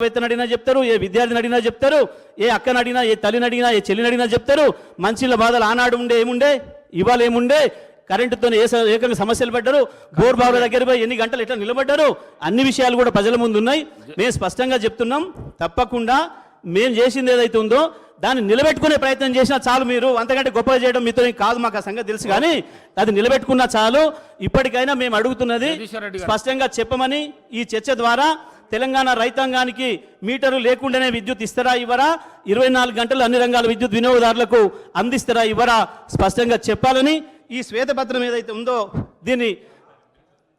వేత్తని అడిగినా చెప్తారు ఏ విద్యార్థిని అడిగినా చెప్తారు ఏ అక్కని అడిగినా ఏ తల్లిని అడిగినా ఏ చెల్లిని అడిగినా చెప్తారు మంచిల బాధలు ఆనాడు ఉండే ఏముండే ఇవాళ ఏముండే కరెంటుతో ఏ ఏకంగా సమస్యలు పడ్డారు బోర్ బావుల దగ్గర పోయి ఎన్ని గంటలు ఎట్లా నిలబడ్డారు అన్ని విషయాలు కూడా ప్రజల ముందు ఉన్నాయి మేము స్పష్టంగా చెప్తున్నాం తప్పకుండా మేము చేసింది ఏదైతే ఉందో దాన్ని నిలబెట్టుకునే ప్రయత్నం చేసినా చాలు మీరు అంతకంటే గొప్పగా చేయడం మీతో కాదు మాకు ఆ సంగతి తెలుసు కానీ అది నిలబెట్టుకున్నా చాలు ఇప్పటికైనా మేము అడుగుతున్నది. స్పష్టంగా చెప్పమని ఈ చర్చ ద్వారా తెలంగాణ రైతాంగానికి మీటరు లేకుండానే విద్యుత్ ఇస్తారా ఇవ్వరా? ఇరవై నాలుగు గంటలు అన్ని రంగాల విద్యుత్ వినియోగదారులకు అందిస్తారా ఇవ్వరా? స్పష్టంగా చెప్పాలని ఈ శ్వేతపత్రం ఏదైతే ఉందో దీన్ని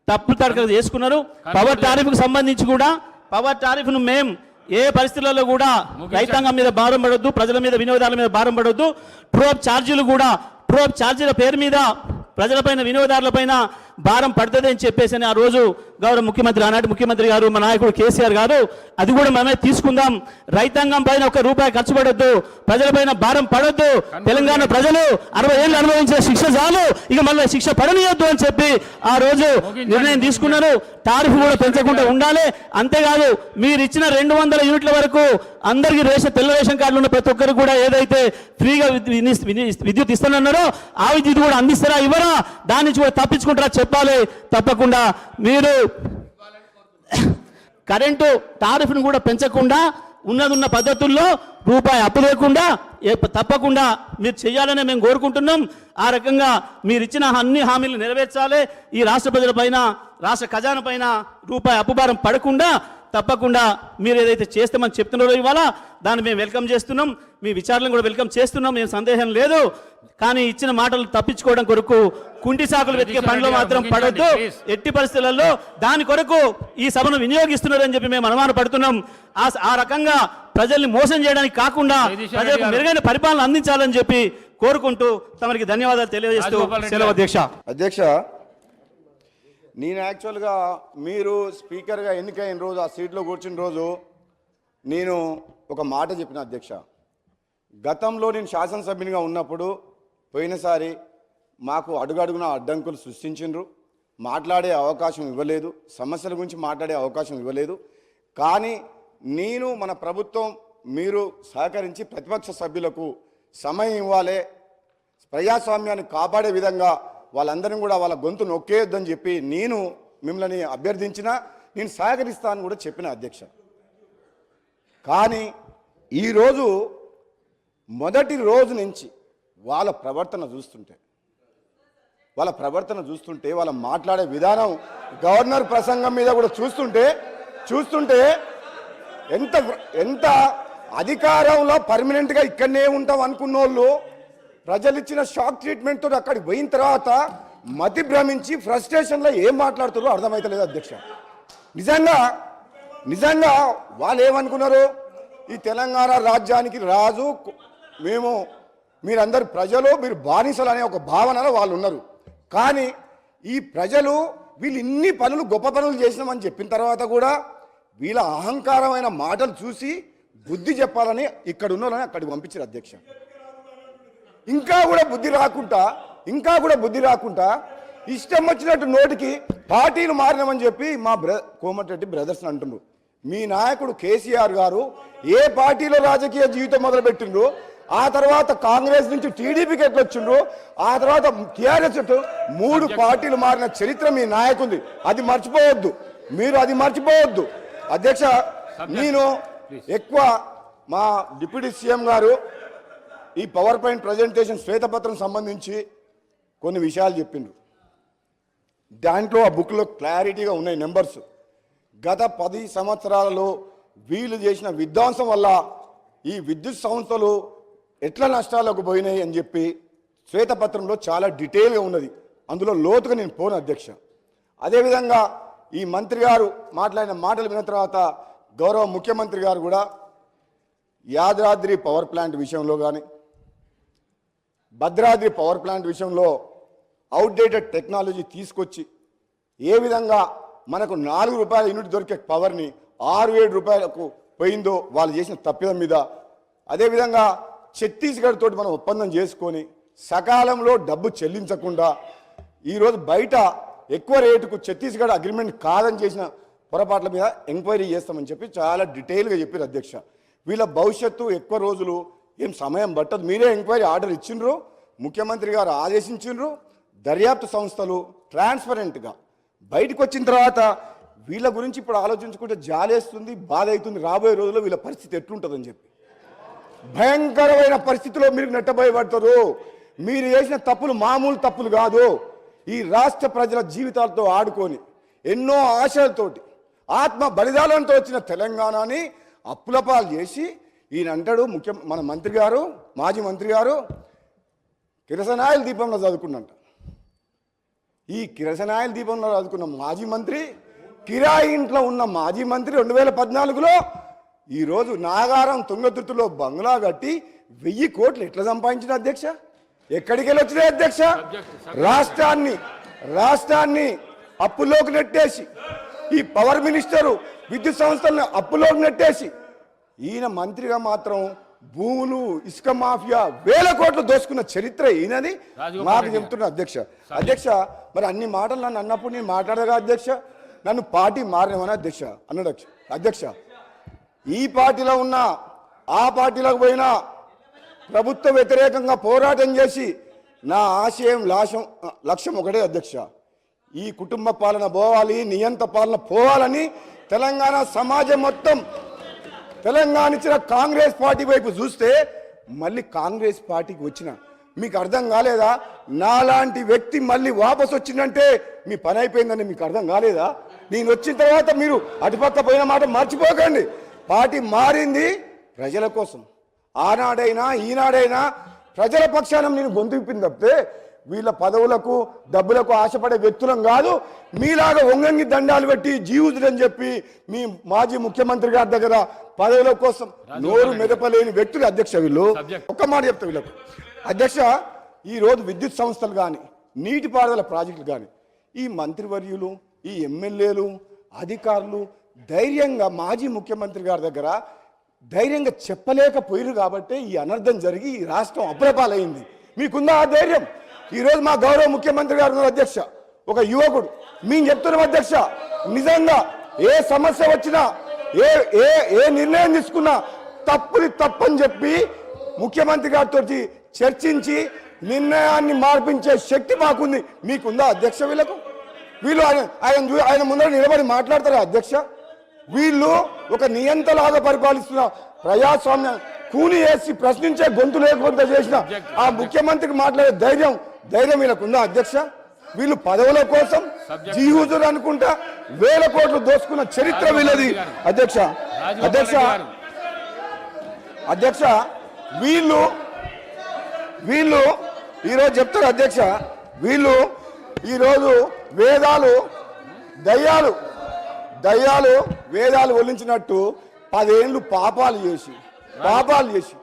తప్పు తడక చేసుకున్నారు. పవర్ టారిఫ్కు సంబంధించి కూడా పవర్ టారిఫ్ను మేం ఏ పరిస్థితులలో కూడా రైతాంగం మీద భారం పడొద్దు ప్రజల మీద వినియోగదారుల మీద భారం పడొద్దు. ట్రోప్ ఛార్జీలు కూడా ట్రోప్ ఛార్జీల పేరు మీద ప్రజలపైన వినియోగదారులపైన భారం పడుతుంది అని చెప్పేసి అని ఆ రోజు గౌరవ ముఖ్యమంత్రి ఆనాటి ముఖ్యమంత్రి గారు మా నాయకుడు కేసీఆర్ గారు అది కూడా మనమే తీసుకుందాం. రైతాంగం పైన ఒక రూపాయి ఖర్చు పడొద్దు. ప్రజలపైన భారం పడొద్దు. తెలంగాణ ప్రజలు అరవై ఏళ్ళు అనుభవించిన శిక్ష చాలు. ఇక మళ్ళీ శిక్ష పడనీయొద్దు అని చెప్పి ఆ రోజు నిర్ణయం తీసుకున్నారు. టారిఫ్ కూడా పెంచకుండా ఉండాలి. అంతేకాదు మీరు ఇచ్చిన రెండు వందల యూనిట్ల వరకు అందరికీ రేషన్ తెల్ల రేషన్ కార్డులు ఉన్న ప్రతి ఒక్కరు కూడా ఏదైతే ఫ్రీగా విని- విద్యుత్ ఇస్తానన్నారో ఆ విద్యుత్ కూడా అందిస్తారా ఇవ్వరా? దాని నుంచి కూడా తప్పించుకుంటారా చెప్పాలి. తప్పకుండా మీరు కరెంటు టారిఫ్ను కూడా పెంచకుండా ఉన్నదున్న పద్ధతుల్లో రూపాయి అప్పు లేకుండా తప్పకుండా మీరు చేయాలని మేము కోరుకుంటున్నాం. ఆ రకంగా మీరు ఇచ్చిన అన్ని హామీలు నెరవేర్చాలి. ఈ రాష్ట్ర ప్రజలపైన రాష్ట్ర ఖజానా పైన రూపాయి అప్పుభారం పడకుండా తప్పకుండా మీరు ఏదైతే చేస్తామని చెప్తున్నారో ఇవాళ దాన్ని మేము వెల్కమ్ చేస్తున్నాం. మీ విచారణను కూడా వెల్కమ్ చేస్తున్నాం. ఏం సందేహం లేదు. కానీ ఇచ్చిన మాటలు తప్పించుకోవడం కొరకు కుంటి సాకులు వెతికే పనిలో మాత్రం పడొద్దు. ఎట్టి పరిస్థితులలో దాని కొరకు ఈ సభను వినియోగిస్తున్నారని చెప్పి మేము అనుమాన పడుతున్నాం. ఆ ఆ రకంగా ప్రజల్ని మోసం చేయడానికి కాకుండా ప్రజలకు. మెరుగైన పరిపాలన అందించాలని చెప్పి కోరుకుంటూ తమరికి ధన్యవాదాలు తెలియజేస్తూ సెలవు. అధ్యక్ష. అధ్యక్ష నేను యాక్చువల్గా మీరు స్పీకర్గా ఎన్నికైన రోజు ఆ సీట్లో కూర్చున్న రోజు నేను ఒక మాట చెప్పిన అధ్యక్ష. గతంలో నేను శాసనసభ్యునిగా ఉన్నప్పుడు పోయినసారి మాకు అడుగడుగున అడ్డంకులు సృష్టించిండ్రు. మాట్లాడే అవకాశం ఇవ్వలేదు. సమస్యల గురించి మాట్లాడే అవకాశం ఇవ్వలేదు. కానీ నేను మన ప్రభుత్వం మీరు సహకరించి ప్రతిపక్ష సభ్యులకు సమయం ఇవ్వాలి ప్రజాస్వామ్యాన్ని కాపాడే విధంగా వాళ్ళందరినీ కూడా వాళ్ళ గొంతు నొక్కేయొద్దని చెప్పి నేను మిమ్మల్ని అభ్యర్థించిన నేను సహకరిస్తాను కూడా చెప్పిన అధ్యక్ష. కానీ ఈరోజు మొదటి రోజు నుంచి వాళ్ళ ప్రవర్తన చూస్తుంటే వాళ్ళ ప్రవర్తన చూస్తుంటే వాళ్ళ మాట్లాడే విధానం గవర్నర్ ప్రసంగం మీద కూడా చూస్తుంటే చూస్తుంటే ఎంత ఎంత అధికారంలో పర్మనెంట్గా ఇక్కడనే ఉంటాం అనుకున్న వాళ్ళు ప్రజలు ఇచ్చిన షాక్ ట్రీట్మెంట్ తోటి అక్కడికి పోయిన తర్వాత మతి భ్రమించి ఫ్రస్ట్రేషన్లో ఏం మాట్లాడుతారో అర్థమవుతలేదు అధ్యక్ష. నిజంగా నిజంగా వాళ్ళు ఏమనుకున్నారు? ఈ తెలంగాణ రాజ్యానికి రాజు మేము మీరందరు ప్రజలు మీరు బానిసలు అనే ఒక భావనలో వాళ్ళు ఉన్నారు. కానీ ఈ ప్రజలు వీళ్ళు ఇన్ని పనులు గొప్ప పనులు చేసినామని చెప్పిన తర్వాత కూడా వీళ్ళ అహంకారమైన మాటలు చూసి బుద్ధి చెప్పాలని ఇక్కడ ఉన్న వాళ్ళని అక్కడికి పంపించారు అధ్యక్ష. ఇంకా కూడా బుద్ధి రాకుండా ఇంకా కూడా బుద్ధి రాకుండా ఇష్టం వచ్చినట్టు నోటికి పార్టీలు మారినామని చెప్పి మా బ్ర కోమటిరెడ్డి బ్రదర్స్ అంటున్నారు మీ నాయకుడు కేసీఆర్ గారు ఏ పార్టీలో రాజకీయ జీవితం మొదలుపెట్టిండ్రు ఆ తర్వాత కాంగ్రెస్ నుంచి టీడీపీకి ఎట్లా వచ్చిండ్రు ఆ తర్వాత టీఆర్ఎస్ మూడు పార్టీలు మారిన చరిత్ర మీ నాయకుంది. అది మర్చిపోవద్దు. మీరు అది మర్చిపోవద్దు. అధ్యక్ష నేను ఎక్కువ మా డిప్యూటీ సీఎం గారు ఈ పవర్ పాయింట్ ప్రజెంటేషన్ శ్వేతపత్రం సంబంధించి కొన్ని విషయాలు చెప్పిండ్రు. దాంట్లో ఆ బుక్లో క్లారిటీగా ఉన్నాయి నెంబర్స్. గత పది సంవత్సరాలలో వీళ్ళు చేసిన విధ్వంసం వల్ల ఈ విద్యుత్ సంస్థలు ఎట్లా నష్టాలకు పోయినాయి అని చెప్పి శ్వేతపత్రంలో చాలా డీటెయిల్గా ఉన్నది. అందులో లోతుగా నేను పోను అధ్యక్ష. అదేవిధంగా ఈ మంత్రి గారు మాట్లాడిన మాటలు విన్న తర్వాత గౌరవ ముఖ్యమంత్రి గారు కూడా యాదాద్రి పవర్ ప్లాంట్ విషయంలో కానీ భద్రాద్రి పవర్ ప్లాంట్ విషయంలో అవుట్డేటెడ్ టెక్నాలజీ తీసుకొచ్చి ఏ విధంగా మనకు నాలుగు రూపాయల యూనిట్ దొరికే పవర్ని ఆరు ఏడు రూపాయలకు పోయిందో వాళ్ళు చేసిన తప్పిదం మీద అదేవిధంగా ఛత్తీస్గఢ్ తోటి మనం ఒప్పందం చేసుకొని సకాలంలో డబ్బు చెల్లించకుండా ఈరోజు బయట ఎక్కువ రేటుకు ఛత్తీస్గఢ్ అగ్రిమెంట్ కాదని చేసిన పొరపాట్ల మీద ఎంక్వైరీ చేస్తామని చెప్పి చాలా డీటెయిల్గా చెప్పారు అధ్యక్ష. వీళ్ళ భవిష్యత్తు ఎక్కువ రోజులు ఏం సమయం పట్టదు. మీరే ఎంక్వైరీ ఆర్డర్ ఇచ్చిండ్రు ముఖ్యమంత్రి గారు ఆదేశించిండ్రు దర్యాప్తు సంస్థలు ట్రాన్స్పరెంట్గా. బయటకు వచ్చిన తర్వాత వీళ్ళ గురించి ఇప్పుడు ఆలోచించుకుంటే జాలేస్తుంది బాధ అవుతుంది రాబోయే రోజుల్లో వీళ్ళ పరిస్థితి ఎట్లుంటుందని చెప్పి. భయంకరమైన పరిస్థితిలో మీరు నెట్టబోయబడతారు. మీరు చేసిన తప్పులు మామూలు తప్పులు కాదు. ఈ రాష్ట్ర ప్రజల జీవితాలతో ఆడుకొని ఎన్నో ఆశలతోటి ఆత్మ బలిదానంతో వచ్చిన తెలంగాణని అప్పులపాలు చేసి ఈయన అంటాడు ముఖ్య మన మంత్రి గారు మాజీ మంత్రి గారు కిరసనాయల దీపంలో చదువుకున్నంట. ఈ కిరసనాయల దీపంలో చదువుకున్న మాజీ మంత్రి కిరాయి ఇంట్లో ఉన్న మాజీ మంత్రి రెండు వేల పద్నాలుగులో ఈరోజు నాగారం తుంగతుర్తిలో బంగ్లా కట్టి వెయ్యి కోట్లు ఎట్లా సంపాదించిన అధ్యక్ష? ఎక్కడికి వెళ్ళి అధ్యక్ష? రాష్ట్రాన్ని రాష్ట్రాన్ని అప్పులోకి నెట్టేసి ఈ పవర్ మినిస్టరు విద్యుత్ సంస్థలను అప్పులోకి నెట్టేసి ఈయన మంత్రిగా మాత్రం భూములు ఇసుక మాఫియా వేల కోట్లు దోసుకున్న చరిత్ర ఈయనది. మాకు చెప్తున్న అధ్యక్ష. అధ్యక్ష మరి అన్ని మాటలు నన్ను అన్నప్పుడు నేను మాట్లాడగా అధ్యక్ష? నన్ను పార్టీ మారినమని అధ్యక్ష? అన్నాడు అధ్యక్ష. ఈ పార్టీలో ఉన్న ఆ పార్టీలోకి పోయినా ప్రభుత్వ వ్యతిరేకంగా పోరాటం చేసి నా ఆశయం లాశం లక్ష్యం ఒకటే అధ్యక్ష. ఈ కుటుంబ పాలన పోవాలి నియంత పాలన పోవాలని తెలంగాణ సమాజం మొత్తం తెలంగాణ ఇచ్చిన కాంగ్రెస్ పార్టీ వైపు చూస్తే మళ్ళీ కాంగ్రెస్ పార్టీకి వచ్చిన. మీకు అర్థం కాలేదా? నాలాంటి వ్యక్తి మళ్ళీ వాపస్ వచ్చిందంటే మీ పని అయిపోయిందని మీకు అర్థం కాలేదా? నేను వచ్చిన తర్వాత మీరు అటుపక్క పోయిన మాట మర్చిపోకండి. పార్టీ మారింది ప్రజల కోసం. ఆనాడైనా ఈనాడైనా ప్రజల పక్షాన నేను గొంతు తప్పితే వీళ్ళ పదవులకు డబ్బులకు ఆశపడే వ్యక్తులం కాదు మీలాగా వంగంగి దండాలు పెట్టి జీవుతుడని చెప్పి మీ మాజీ ముఖ్యమంత్రి గారి దగ్గర పదవుల కోసం నోరు మెదపలేని వ్యక్తులు అధ్యక్ష వీళ్ళు. ఒక్క మాట చెప్తా వీళ్ళకు. అధ్యక్ష ఈ రోజు విద్యుత్ సంస్థలు కానీ నీటిపారుదల ప్రాజెక్టులు కానీ ఈ మంత్రివర్యులు ఈ ఎమ్మెల్యేలు అధికారులు ధైర్యంగా మాజీ ముఖ్యమంత్రి గారి దగ్గర ధైర్యంగా చెప్పలేకపోయారు కాబట్టి ఈ అనర్థం జరిగి ఈ రాష్ట్రం అప్రపాలైంది. మీకుందా ఆ ధైర్యం? ఈరోజు మా గౌరవ ముఖ్యమంత్రి గారు అధ్యక్ష. ఒక యువకుడు. మేము చెప్తున్నాం అధ్యక్ష నిజంగా ఏ సమస్య వచ్చినా ఏ ఏ ఏ నిర్ణయం తీసుకున్నా తప్పుని తప్పని చెప్పి ముఖ్యమంత్రి గారితో చర్చించి నిర్ణయాన్ని మార్పించే శక్తి మాకుంది. మీకుందా అధ్యక్ష వీళ్ళకు? వీళ్ళు ఆయన ఆయన ఆయన ముందర నిలబడి మాట్లాడతారా అధ్యక్ష? వీళ్ళు ఒక నియంతలాగా పరిపాలిస్తున్న ప్రజాస్వామ్యం కూని వేసి ప్రశ్నించే గొంతు లేకుండా చేసిన ఆ ముఖ్యమంత్రికి మాట్లాడే ధైర్యం ధైర్యం వీళ్ళకు ఉందా అధ్యక్ష? వీళ్ళు పదవుల కోసం జీవుతురు అనుకుంటా వేల కోట్లు దోసుకున్న చరిత్ర వీళ్ళది. అధ్యక్ష అధ్యక్ష అధ్యక్ష వీళ్ళు వీళ్ళు ఈరోజు చెప్తారు అధ్యక్ష వీళ్ళు ఈరోజు వేదాలు దయ్యాలు దయ్యాలు వేదాలు ఒలించినట్టు పదేళ్ళు పాపాలు చేసి పాపాలు చేసి.